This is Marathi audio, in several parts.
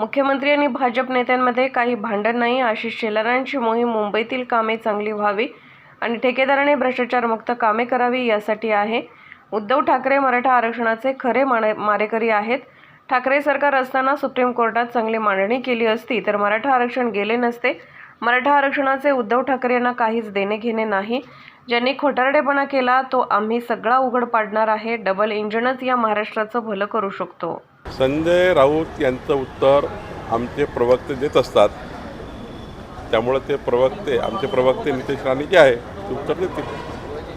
मुख्यमंत्री आणि भाजप नेत्यांमध्ये काही भांडण नाही. आशिष शेलारांची मोहीम मुंबईतील कामे चांगली व्हावी आणि ठेकेदाराने भ्रष्टाचारमुक्त कामे करावी यासाठी आहे. उद्धव ठाकरे मराठा आरक्षणाचे खरे माने मारेकरी आहेत. ठाकरे सरकार असताना सुप्रीम कोर्टात चांगली मांडणी केली असती तर मराठा आरक्षण गेले नसते. मराठा आरक्षणाचे उद्धव ठाकरे यांना काहीच देणे घेणे नाही. ज्यांनी खोटारडेपणा केला तो आम्ही सगळा उघड पाडणार आहे. डबल इंजिनच या महाराष्ट्राचं भलं करू शकतो. संजय राऊत यांचं उत्तर आमचे प्रवक्ते देत असतात. त्यामुळे ते प्रवक्ते आमचे प्रवक्ते नितेश राणे जे आहे ते उत्तर देतील.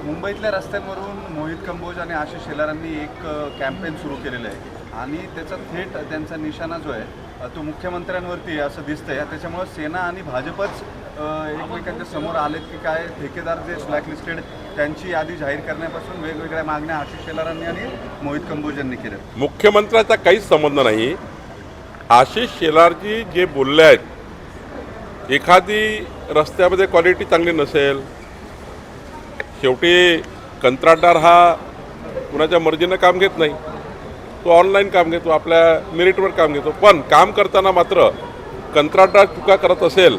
मुंबईतल्या रस्त्यांवरून मोहित कंबोज आणि आशिष शेलारांनी एक कॅम्पेन सुरू केलेलं आहे. आणि त्याचा थेट त्यांचा निशाणा जो आहे तो मुख्यमंत्र्यांवरती आहे असं दिसतंय. त्याच्यामुळं सेना आणि भाजपच एकमेकांच्या समोर आलेत की काय ठेकेदार जे ब्लॅकलिस्टेड त्यांची यादी जाहीर करण्यापासून वेगवेगळ्या मागण्या आशिष शेलारांनी आणि मोहित कंबोज यांनी केल्या. मुख्यमंत्र्याचा काहीच संबंध नाही. आशिष शेलारजी जे बोलले आहेत एखादी रस्त्यामध्ये क्वालिटी चांगली नसेल शेवटी कंत्राटदार हा कुणाच्या मर्जीनं काम घेत नाही. तो ऑनलाईन काम घेतो आपल्या मेरिटवर काम घेतो. पण काम करताना मात्र कंत्राटदार चुका करत असेल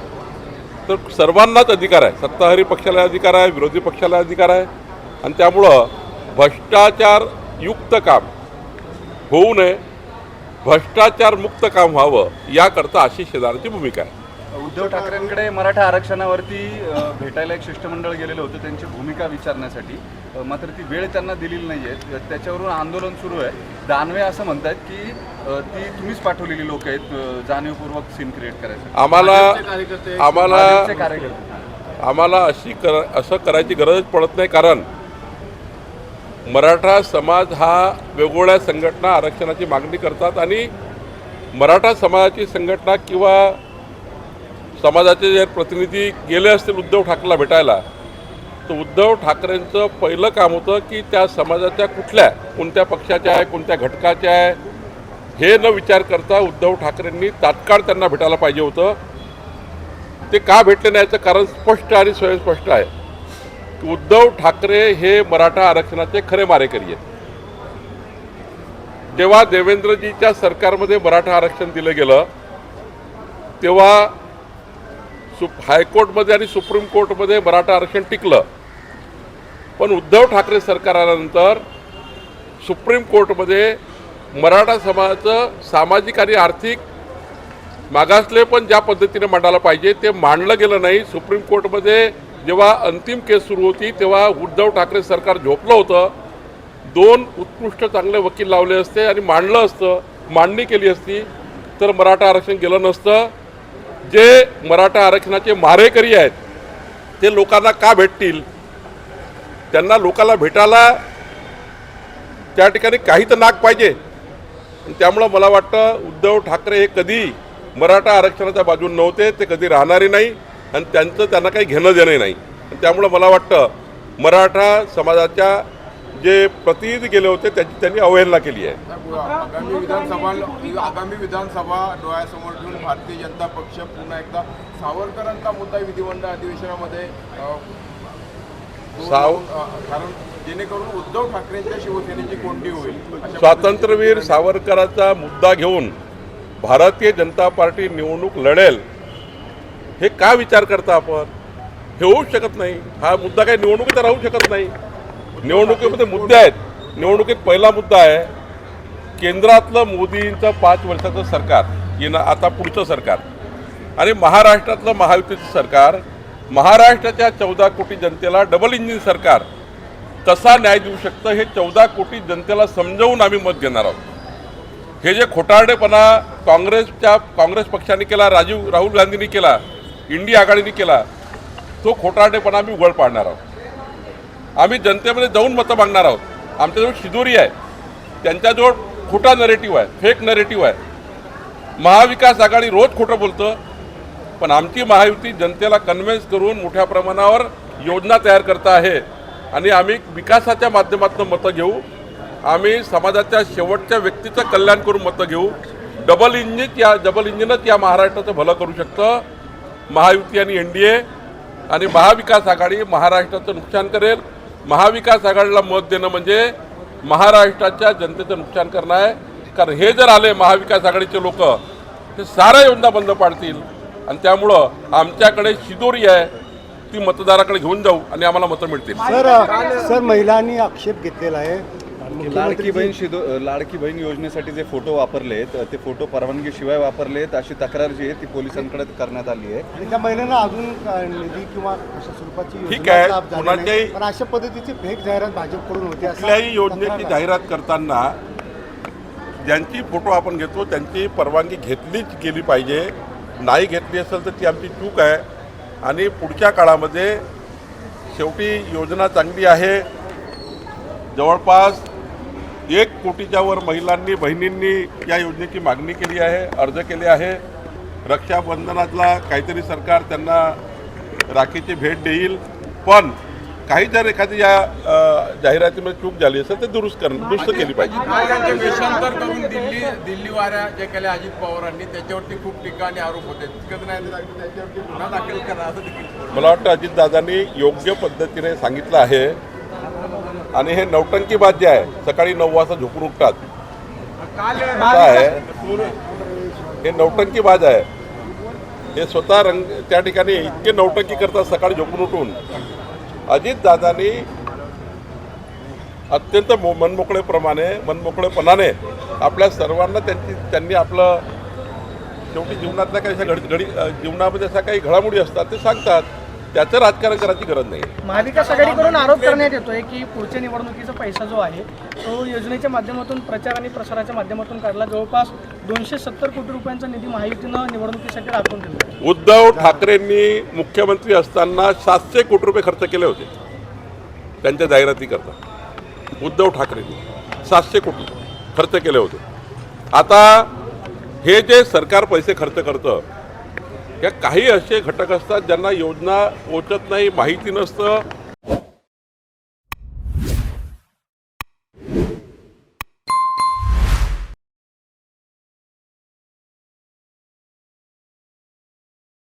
तर सर्वांनाच अधिकार आहे. सत्ताधारी पक्षाला अधिकार आहे विरोधी पक्षाला अधिकार आहे. आणि त्यामुळं भ्रष्टाचारयुक्त काम होऊ नये भ्रष्टाचारमुक्त काम व्हावं याकरता आशिष शेजारची भूमिका आहे. उद्धव ठाकरेंकडे मराठा आरक्षणावरती भेटायला एक शिष्टमंडळ गेलेलं होतं त्यांची भूमिका विचारण्यासाठी. मात्र ती वेळ त्यांना दिलेली नाही आहे त्याच्यावरून आंदोलन सुरू आहे. दानवे असं म्हणतात की ती तुम्हीच पाठवलेली लोक आहेत जाणीवपूर्वक सीन क्रिएट करायचं आम्हाला आम्हाला आम्हाला अशी कर असं करायची गरजच पडत नाही कारण मराठा समाज हा वेगवेगळ्या संघटना आरक्षणाची मागणी करतात आणि मराठा समाजाची संघटना किंवा समाजाचे जे प्रतिनिधी गेले असतील उद्धव ठाकरेला भेटायला तर उद्धव ठाकरेंचं पहिलं काम होतं की त्या समाजाच्या कुठल्या कोणत्या पक्षाच्या आहे कोणत्या घटकाच्या आहे हे न विचार करता उद्धव ठाकरेंनी तात्काळ त्यांना भेटायला पाहिजे होतं. ते का भेटले नाही याचं कारण स्पष्ट आणि स्वयंस्पष्ट आहे. की उद्धव ठाकरे हे मराठा आरक्षणाचे खरे मारेकरी आहेत. जेव्हा देवेंद्रजीच्या सरकारमध्ये मराठा आरक्षण दिलं गेलं तेव्हा सु हायकोर्टमध्ये आणि सुप्रीम कोर्टमध्ये मराठा आरक्षण टिकलं. पण उद्धव ठाकरे सरकार आल्यानंतर सुप्रीम कोर्टमध्ये मराठा समाजाचं सामाजिक आणि आर्थिक मागासले पण ज्या पद्धतीने मांडायला पाहिजे ते मांडलं गेलं नाही. सुप्रीम कोर्टमध्ये जेव्हा अंतिम केस सुरू होती तेव्हा उद्धव ठाकरे सरकार झोपलं होतं. दोन उत्कृष्ट चांगले वकील लावले असते आणि मांडलं असतं मांडणी केली असती तर मराठा आरक्षण गेलं नसतं. जे मराठा आरक्षणाचे मारेकरी आहेत ते लोकांना का भेटतील? त्यांना लोकांना भेटायला त्या ठिकाणी काही तर नाक पाहिजे. आणि त्यामुळं मला वाटतं उद्धव ठाकरे हे कधी मराठा आरक्षणाच्या बाजून नव्हते ते कधी राहणारे नाही आणि त्यांचं त्यांना काही घेणं देणं नाही. आणि त्यामुळं मला वाटतं मराठा समाजाच्या जे प्रतिनिधी गेले होते त्याची त्यांनी अवहेलना केली आहे. आगामी विधानसभा आगामी विधानसभा डोळ्यासमोर ठेवून भारतीय जनता पक्ष पुन्हा एकदा सावरकरांचा मुद्दा विधिमंडळ अधिवेशनामध्ये. साव- कारण जेणेकरून उद्धव ठाकरेंच्या शिवसेनेची कोंडी होईल. स्वातंत्र्यवीर सावरकरांचा मुद्दा घेऊन भारतीय जनता पार्टी निवडणूक लढेल हे का विचार करता आपण? हे होऊच शकत नाही. हा मुद्दा काही निवडणुकीत राहू शकत नाही. निवडणुकीमध्ये मुद्दे आहेत. निवडणुकीत पहिला मुद्दा आहे केंद्रातलं मोदींचं पाच वर्षाचं सरकार येणं आता पुढचं सरकार. आणि महाराष्ट्रातलं महायुतीचं सरकार महाराष्ट्राच्या चौदा कोटी जनतेला डबल इंजिन सरकार तसा न्याय देऊ शकतं हे चौदा कोटी जनतेला समजवून आम्ही मत घेणार आहोत. हे जे खोटारडेपणा काँग्रेसच्या काँग्रेस पक्षाने केला राजीव राहुल गांधींनी केला इंडिया आघाडीने केला तो खोटारडेपणा आम्ही उघड पाडणार आहोत. आम्ही जनतेमध्ये जाऊन मतं मागणार आहोत. आमच्याजवळ शिदोरी आहे. त्यांच्याजवळ खोटा नरेटिव्ह आहे. फेक नरेटिव्ह आहे. महाविकास आघाडी रोज खोटं बोलतं. पण आमची महायुती जनतेला कन्व्हिन्स करून मोठ्या प्रमाणावर योजना तयार करता आहे. आणि आम्ही विकासाच्या माध्यमातून मतं घेऊ. आम्ही समाजाच्या शेवटच्या व्यक्तीचं कल्याण करून मतं घेऊ. डबल इंजिन या डबल इंजिनच या महाराष्ट्राचं भलं करू शकतं. महायुती आणि एन डी ए आणि महाविकास आघाडी महाराष्ट्राचं नुकसान करेल. महाविकास आघाडीला मत देणं म्हणजे महाराष्ट्राच्या जनतेचं नुकसान करणं आहे. कारण हे जर आले महाविकास आघाडीचे लोक ते साऱ्या योजना बंद पाडतील. आणि त्यामुळं आमच्याकडे शिदोरी आहे ती मतदाराकडे घेऊन जाऊ आणि आम्हाला मतं मिळतील. सर सर महिलांनी आक्षेप घेतलेला आहे. लाडकी बहीण शिदो लाडकी बहीण योजनेसाठी जे फोटो वापरलेत ते फोटो परवानगीशिवाय वापरलेत अशी तक्रार जी आहे ती पोलिसांकडे करण्यात आली आहे आणि त्या महिलांना अजून निधी किंवा अशा स्वरूपाची ठीक योजना आहे. कोणाच्याही- नाही. पण अशा पद्धतीची फेक जाहिरात भाजपकडून होते असं कुठल्याही तक्रार योजनेची आहे. जाहिरात करताना ज्यांची फोटो आपण घेतो त्यांची परवानगी घेतलीच गेली पाहिजे नाही घेतली असेल तर ती आमची चूक आहे आणि पुढच्या काळामध्ये शेवटी योजना चांगली आहे जवळपास एक कोटीच्या वर महिलांनी बहिणींनी या योजनेची मागणी केली आहे अर्ज केले आहे. रक्षाबंधनातला काहीतरी सरकार त्यांना राखीची भेट देईल. पण काही जर एखादी या जाहिरातीमध्ये चूक झाली असेल तर दुरुस्त कर दुरुस्त केली पाहिजे. वेषांतर करून दिल्ली दिल्ली वाऱ्या जे केल्या अजित पवारांनी त्याच्यावरती खूप टीका आणि आरोप होते. त्याच्यावरती गुन्हा दाखल करा असं देखील मला वाटतं अजितदादांनी योग्य पद्धतीने सांगितलं आहे. आणि हे नौटंकीबाज जे आहे सकाळी नऊ वाजता झोपून उठतात. आहे? हे नौटंकीबाज आहे. हे स्वतः रंग त्या ठिकाणी इतके नौटंकी करतात सकाळी झोपून उठून. अजितदादांनी अत्यंत मो मनमोकळेप्रमाणे मनमोकळेपणाने आपल्या सर्वांना त्यांची त्यांनी आपलं शेवटी जीवनातल्या काही अशा घडी घडी जीवनामध्ये अशा काही घडामोडी असतात ते सांगतात. त्याचं राजकारण करायची गरज नाही. महाविकास आघाडीकडून आरोप करण्यात येतोय की पुढच्या निवडणुकीचा पैसा जो आहे तो योजनेच्या माध्यमातून प्रचार आणि प्रसाराच्या माध्यमातून काढला. जवळपास दोनशे सत्तर कोटी रुपयांचा निधी महायुतीनं निवडणुकीसाठी राखून दिला. उद्धव ठाकरेंनी मुख्यमंत्री असताना सातशे कोटी रुपये खर्च केले होते. त्यांच्या जाहिरातीकरता उद्धव ठाकरेंनी सातशे कोटी खर्च केले होते. आता हे जे सरकार पैसे खर्च करतं या काही असे घटक असतात ज्यांना योजना पोचत नाही माहिती नसतं.